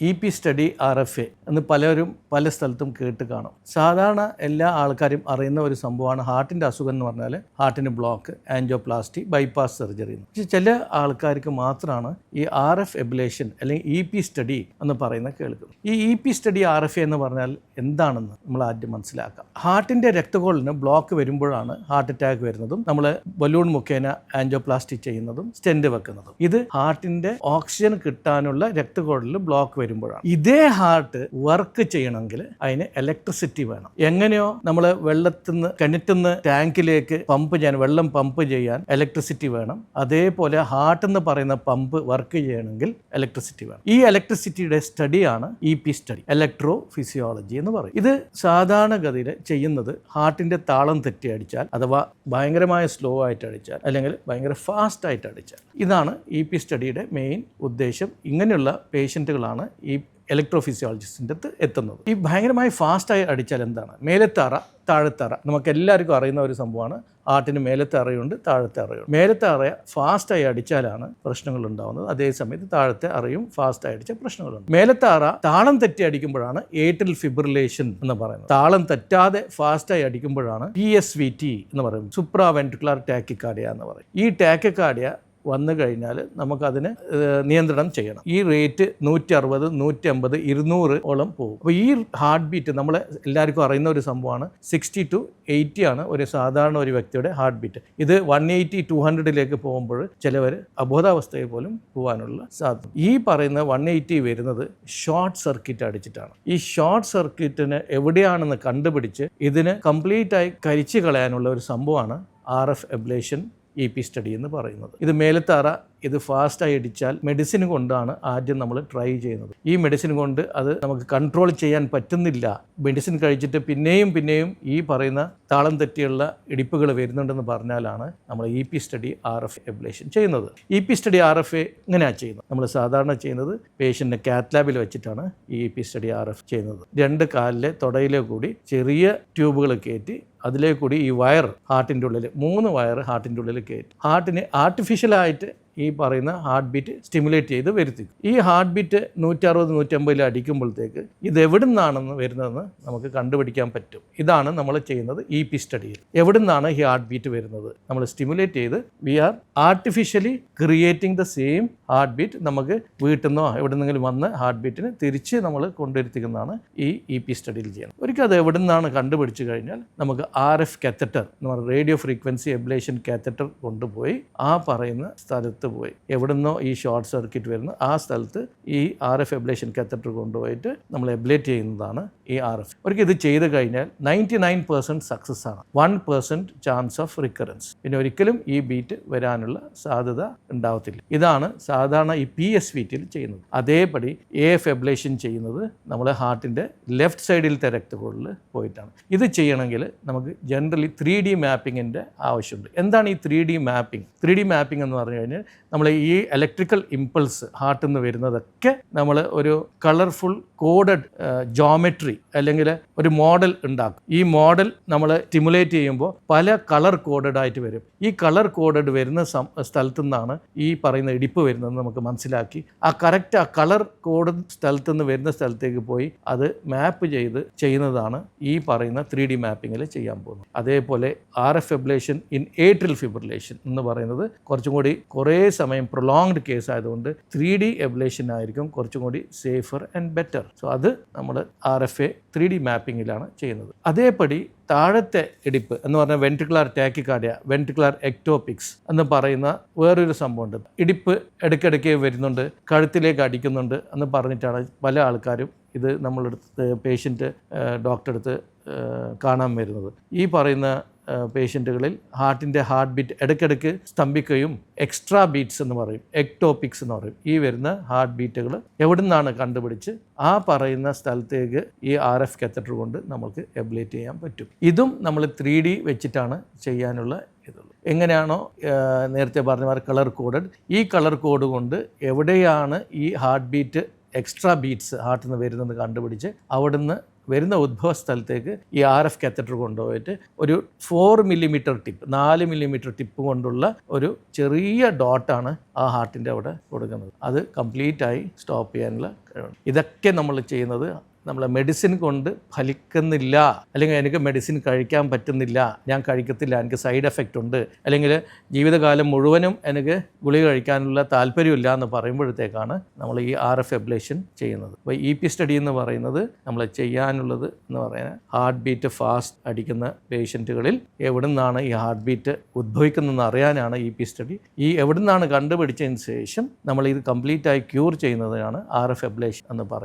E P study R F A എന്ന് പലരും പല സ്ഥലത്തും കേട്ട് കാണും. സാധാരണ എല്ലാ ആൾക്കാരും അറിയുന്ന ഒരു സംഭവമാണ് ഹാർട്ടിന്റെ അസുഖം എന്ന് പറഞ്ഞാൽ ഹാർട്ടിന് ബ്ലോക്ക് ആൻജോപ്ലാസ്റ്റി ബൈപ്പാസ് സർജറി പക്ഷേ ചില ആൾക്കാർക്ക് മാത്രമാണ് ഈ ആർ എഫ് എബിലേഷൻ അല്ലെങ്കിൽ ഇ പി സ്റ്റഡി എന്ന് പറയുന്നത് കേൾക്കുന്നത്. ഈ E P study R F A എന്ന് പറഞ്ഞാൽ എന്താണെന്ന് നമ്മൾ ആദ്യം മനസ്സിലാക്കാം. ഹാർട്ടിന്റെ രക്തകോളിന് ബ്ലോക്ക് വരുമ്പോഴാണ് ഹാർട്ട് അറ്റാക്ക് വരുന്നതും നമ്മൾ ബലൂൺ മുഖേന ആൻജോപ്ലാസ്റ്റി ചെയ്യുന്നതും സ്റ്റെൻഡ് വെക്കുന്നതും. ഇത് ഹാർട്ടിന്റെ ഓക്സിജൻ കിട്ടാനുള്ള രക്തകോളിൽ ബ്ലോക്ക് വരുമ്പോഴാണ്. ഇതേ ഹാർട്ട് വർക്ക് ചെയ്യണമെങ്കിൽ അതിന് ഇലക്ട്രിസിറ്റി വേണം. എങ്ങനെയോ നമ്മൾ വെള്ളത്തിൽ നിന്ന് കിണറ്റുന്ന ടാങ്കിലേക്ക് പമ്പ് ചെയ്യാൻ വെള്ളം പമ്പ് ചെയ്യാൻ ഇലക്ട്രിസിറ്റി വേണം. അതേപോലെ ഹാർട്ട് എന്ന് പറയുന്ന പമ്പ് വർക്ക് ചെയ്യണമെങ്കിൽ ഇലക്ട്രിസിറ്റി വേണം. ഈ ഇലക്ട്രിസിറ്റിയുടെ സ്റ്റഡിയാണ് E P study electrophysiology എന്ന് പറയും. ഇത് സാധാരണഗതിയിൽ ചെയ്യുന്നത് ഹാർട്ടിന്റെ താളം തെറ്റി അടിച്ചാൽ അഥവാ ഭയങ്കരമായ സ്ലോ ആയിട്ട് അടിച്ചാൽ അല്ലെങ്കിൽ ഭയങ്കര ഫാസ്റ്റ് ആയിട്ട് അടിച്ചാൽ. ഇതാണ് ഇ പി സ്റ്റഡിയുടെ മെയിൻ ഉദ്ദേശം. ഇങ്ങനെയുള്ള പേഷ്യന്റുകളാണ് ഈ ഇലക്ട്രോഫിസിയോളജിസ്റ്റിന്റെ അടുത്ത് എത്തുന്നത്. ഈ ഭയങ്കരമായി ഫാസ്റ്റായി അടിച്ചാൽ എന്താണ്? മേലത്താറ അറ താഴത്തെ അറ നമുക്ക് എല്ലാവർക്കും അറിയുന്ന ഒരു സംഭവമാണ്. ആട്ടിന് മേലത്തെ അറയുണ്ട് താഴത്തെ അറയുണ്ട് മേലത്തെ അറ ഫാസ്റ്റായി അടിച്ചാലാണ് പ്രശ്നങ്ങൾ ഉണ്ടാകുന്നത് അതേസമയത്ത് താഴത്തെ അറയും ഫാസ്റ്റായി അടിച്ചാൽ പ്രശ്നങ്ങളുണ്ട്. മേലത്തെ അറ താളം തെറ്റി അടിക്കുമ്പോഴാണ് ഏറ്റൽ ഫിബ്രിലേഷൻ എന്ന് പറയുന്നത്. താളം തെറ്റാതെ ഫാസ്റ്റായി അടിക്കുമ്പോഴാണ് പി എസ് വി ടി എന്ന് പറയുന്നത്. സുപ്രാ വെൻട്രിക്കുലർ ടാക്കിക്കാർഡിയ എന്ന് പറയും. ഈ ടാക്കിക്കാർഡിയ വന്നു കഴിഞ്ഞാൽ നമുക്കതിന് നിയന്ത്രണം ചെയ്യണം. ഈ റേറ്റ് നൂറ്റി അറുപത് നൂറ്റി അമ്പത് ഇരുന്നൂറ് ഓളം പോകും. അപ്പോൾ ഈ ഹാർട്ട് ബീറ്റ് നമ്മൾ എല്ലാവർക്കും അറിയുന്ന ഒരു സംഭവമാണ്. സിക്സ്റ്റി ടു എയ്റ്റി ആണ് ഒരു സാധാരണ ഒരു വ്യക്തിയുടെ ഹാർട്ട് ബീറ്റ്. ഇത് വൺ എയ്റ്റി ടു ഹൺഡ്രഡിലേക്ക് പോകുമ്പോൾ ചിലവർ അബോധാവസ്ഥയിൽ പോലും പോകാനുള്ള സാധ്യത. ഈ പറയുന്ന വൺ എയ്റ്റി വരുന്നത് ഷോർട്ട് സർക്യൂട്ട് അടിച്ചിട്ടാണ്. ഈ ഷോർട്ട് സർക്യൂട്ടിന് എവിടെയാണെന്ന് കണ്ടുപിടിച്ച് ഇതിന് കംപ്ലീറ്റ് ആയി കരിച്ചു കളയാനുള്ള ഒരു സംഭവമാണ് R F ablation E P study എന്ന് പറയുന്നത്. ഇത് മേലത്താറ ഇത് ഫാസ്റ്റായി അടിച്ചാൽ മെഡിസിൻ കൊണ്ടാണ് ആദ്യം നമ്മൾ ട്രൈ ചെയ്യുന്നത്. ഈ മെഡിസിൻ കൊണ്ട് അത് നമുക്ക് കൺട്രോൾ ചെയ്യാൻ പറ്റുന്നില്ല. മെഡിസിൻ കഴിച്ചിട്ട് പിന്നെയും പിന്നെയും ഈ പറയുന്ന താളം തെറ്റിയുള്ള ഇടിപ്പുകൾ വരുന്നുണ്ടെന്ന് പറഞ്ഞാലാണ് നമ്മൾ E P study R F ablation ചെയ്യുന്നത്. E P study R F A ഇങ്ങനെയാണ് ചെയ്യുന്നത്? നമ്മൾ സാധാരണ ചെയ്യുന്നത് പേഷ്യന്റിനെ കാത്ത് ലാബിൽ വെച്ചിട്ടാണ് E P study R F ചെയ്യുന്നത്. രണ്ട് കാലിലെ തുടയിലെ കൂടി ചെറിയ ട്യൂബുകൾ കയറ്റി അതിലേ കൂടി ഈ വയർ ഹാർട്ടിന്റെ ഉള്ളിൽ മൂന്ന് വയർ ഹാർട്ടിന്റെ ഉള്ളിൽ കയറ്റി. ഹാർട്ടിന് ആർട്ടിഫിഷ്യലായിട്ട് ഈ പറയുന്ന ഹാർട്ട് ബീറ്റ് സ്റ്റിമുലേറ്റ് ചെയ്ത് വരുത്തി. ഈ ഹാർട്ട് ബീറ്റ് നൂറ്ററുപത് നൂറ്റമ്പതിൽ അടിക്കുമ്പോഴത്തേക്ക് ഇത് എവിടെ നിന്നാണെന്ന് വരുന്നതെന്ന് നമുക്ക് കണ്ടുപിടിക്കാൻ പറ്റും. ഇതാണ് നമ്മൾ ചെയ്യുന്നത് ഇ പി സ്റ്റഡിയിൽ എവിടെ നിന്നാണ് ഈ ഹാർട്ട് ബീറ്റ് വരുന്നത്? നമ്മൾ സ്റ്റിമുലേറ്റ് ചെയ്ത് we are artificially creating the same heart beat നമുക്ക് വീട്ടിൽ നിന്നോ എവിടെ നിന്നെങ്കിലും വന്ന് ഹാർട്ട് ബീറ്റിന് തിരിച്ച് നമ്മൾ കൊണ്ടുവരുത്തിക്കുന്നതാണ് ഈ ഇ പി സ്റ്റഡിയിൽ ചെയ്യുന്നത്. ഒരിക്കൽ അത് എവിടെ നിന്നാണ് കണ്ടുപിടിച്ച് കഴിഞ്ഞാൽ നമുക്ക് ആർ എഫ് കാത്തറ്റർ എന്ന് പറയുന്ന റേഡിയോ ഫ്രീക്വൻസി എബ്ലേഷൻ കാത്തറ്റർ കൊണ്ടുപോയി ആ പറയുന്ന സ്ഥലത്ത് പോയി. എവിടുന്നോ ഈ ഷോർട്ട് സർക്യൂട്ട് വരുന്ന ആ സ്ഥലത്ത് ഈ ആർ എഫ് എബ്ലേഷൻ കത്തറ്റർ കൊണ്ടുപോയിട്ട് നമ്മൾ എബ്ലേറ്റ് ചെയ്യുന്നതാണ് ഈ ആർ എഫ് ഒരിക്കൽ ഇത് ചെയ്ത് കഴിഞ്ഞാൽ നയന്റി നയൻ പെർസെന്റ് സക്സസ് ആണ്. One percent chance of recurrence പിന്നെ ഒരിക്കലും ഈ ബീറ്റ് വരാനുള്ള സാധ്യത ഉണ്ടാവത്തില്ല. ഇതാണ് സാധാരണ ഈ പി എസ് വീറ്റിൽ ചെയ്യുന്നത്. അതേപടി എ എഫ് എബ്ലേഷൻ ചെയ്യുന്നത് നമ്മൾ ഹാർട്ടിന്റെ ലെഫ്റ്റ് സൈഡിലത്തെ രക്തക്കുഴലിൽ പോയിട്ടാണ്. ഇത് ചെയ്യണമെങ്കിൽ നമുക്ക് ജനറലി ത്രീ ഡി മാപ്പിങ്ങിന്റെ ആവശ്യമുണ്ട്. എന്താണ് ഈ three D mapping three D mapping എന്ന് പറഞ്ഞു കഴിഞ്ഞാൽ നമ്മൾ ഈ ഇലക്ട്രിക്കൽ ഇമ്പൾസ് ഹാർട്ടിൽ നിന്ന് വരുന്നതൊക്കെ നമ്മൾ ഒരു കളർഫുൾ കോഡഡ് ജോമെട്രി അല്ലെങ്കിൽ ഒരു മോഡൽ ഉണ്ടാക്കും. ഈ മോഡൽ നമ്മൾ സ്റ്റിമുലേറ്റ് ചെയ്യുമ്പോൾ പല കളർ കോഡഡ് ആയിട്ട് വരും. ഈ കളർ കോഡഡ് വരുന്ന സ്ഥലത്തു നിന്നാണ് ഈ പറയുന്ന ഇടിപ്പ് വരുന്നതെന്ന് നമുക്ക് മനസ്സിലാക്കി. ആ കറക്റ്റ് ആ കളർ കോഡ് സ്ഥലത്തു നിന്ന് വരുന്ന സ്ഥലത്തേക്ക് പോയി അത് മാപ്പ് ചെയ്ത് ചെയ്യുന്നതാണ് ഈ പറയുന്ന ത്രീ ഡി മാപ്പിങ്ങിൽ ചെയ്യാൻ പോകുന്നത്. അതേപോലെ R F ablation in atrial fibrillation എന്ന് പറയുന്നത് കുറച്ചും കൂടി കുറേ സമയം പ്രൊലോങ്ഡ് കേസ് ആയതുകൊണ്ട് ത്രീ ഡി എബ്ലേഷൻ ആയിരിക്കും കുറച്ചും കൂടി സേഫർ ആൻഡ് ബെറ്റർ സോ അത് നമ്മൾ R F A three D മാപ്പിങ്ങിലാണ് ചെയ്യുന്നത്. അതേപടി താഴത്തെ ഇടിപ്പ് എന്ന് പറഞ്ഞാൽ വെൻട്രിക്കുലാർ ടാക്കിക്കാർഡിയ വെൻട്രിക്കുലാർ എക്ടോപിക്സ് എന്ന് പറയുന്ന വേറൊരു സംഭവമുണ്ട്. ഇടിപ്പ് ഇടയ്ക്കിടയ്ക്ക് വരുന്നുണ്ട് കഴുത്തിലേക്ക് അടിക്കുന്നുണ്ട് എന്ന് പറഞ്ഞിട്ടാണ് പല ആൾക്കാരും ഇത് നമ്മളെടുത്ത് പേഷ്യന്റ് ഡോക്ടറെ അടുത്ത് കാണാൻ വരുന്നത്. ഈ പറയുന്ന പേഷ്യന്റുകളിൽ ഹാർട്ടിന്റെ ഹാർട്ട് ബീറ്റ് ഇടയ്ക്കിടയ്ക്ക് സ്തംഭിക്കുകയും എക്സ്ട്രാ ബീറ്റ്സ് എന്ന് പറയും എക്ടോപിക്സ് എന്ന് പറയും. ഈ വരുന്ന ഹാർട്ട് ബീറ്റുകൾ എവിടെ നിന്നാണ് കണ്ടുപിടിച്ച് ആ പറയുന്ന സ്ഥലത്തേക്ക് ഈ ആർ എഫ് കത്തറ്റർ കൊണ്ട് നമുക്ക് എബ്ലേറ്റ് ചെയ്യാൻ പറ്റും. ഇതും നമ്മൾ ത്രീ ഡി വെച്ചിട്ടാണ് ചെയ്യാനുള്ള ഇതുള്ളൂ. എങ്ങനെയാണോ നേരത്തെ പറഞ്ഞ മാതിരി കളർ കോഡഡ്. ഈ കളർ കോഡ് കൊണ്ട് എവിടെയാണ് ഈ ഹാർട്ട് ബീറ്റ് എക്സ്ട്രാ ബീറ്റ്സ് ഹാർട്ടിൽ നിന്ന് വരുന്നത് കണ്ടുപിടിച്ച് അവിടുന്ന് വരുന്ന ഉദ്ഭവ സ്ഥലത്തേക്ക് ഈ ആർ എഫ് കാത്തറ്റർ കൊണ്ടുപോയിട്ട് ഒരു ഫോർ മില്ലിമീറ്റർ ടിപ്പ് നാല് മില്ലിമീറ്റർ ടിപ്പ് കൊണ്ടുള്ള ഒരു ചെറിയ ഡോട്ടാണ് ആ ഹാർട്ടിന്റെ അവിടെ കൊടുക്കുന്നത്. അത് കംപ്ലീറ്റായി സ്റ്റോപ്പ് ചെയ്യാനുള്ള ഇതൊക്കെ നമ്മൾ ചെയ്യുന്നത് നമ്മളെ മെഡിസിൻ കൊണ്ട് ഫലിക്കുന്നില്ല. അല്ലെങ്കിൽ എനിക്ക് മെഡിസിൻ കഴിക്കാൻ പറ്റുന്നില്ല. ഞാൻ കഴിക്കത്തില്ല. എനിക്ക് സൈഡ് എഫക്റ്റ് ഉണ്ട്. അല്ലെങ്കിൽ ജീവിതകാലം മുഴുവനും എനിക്ക് ഗുളിക കഴിക്കാനുള്ള താല്പര്യമില്ല എന്ന് പറയുമ്പോഴത്തേക്കാണ് നമ്മൾ ഈ ആർ എഫ് എബ്ലേഷൻ ചെയ്യുന്നത്. അപ്പോൾ ഇ പി സ്റ്റഡി എന്ന് പറയുന്നത് നമ്മൾ ചെയ്യാനുള്ളത് എന്ന് പറയുന്നത് ഹാർട്ട് ബീറ്റ് ഫാസ്റ്റ് അടിക്കുന്ന പേഷ്യന്റുകളിൽ എവിടെ നിന്നാണ് ഈ ഹാർട്ട് ബീറ്റ് ഉദ്ഭവിക്കുന്നതെന്ന് അറിയാനാണ് ഇ പി സ്റ്റഡി ഈ എവിടെ നിന്നാണ് കണ്ടുപിടിച്ചതിന് ശേഷം നമ്മൾ ഇത് കംപ്ലീറ്റ് ആയി ക്യൂർ ചെയ്യുന്നതിനാണ് ആർ എഫ് എബ്ലേഷൻ എന്ന് പറയുന്നത്.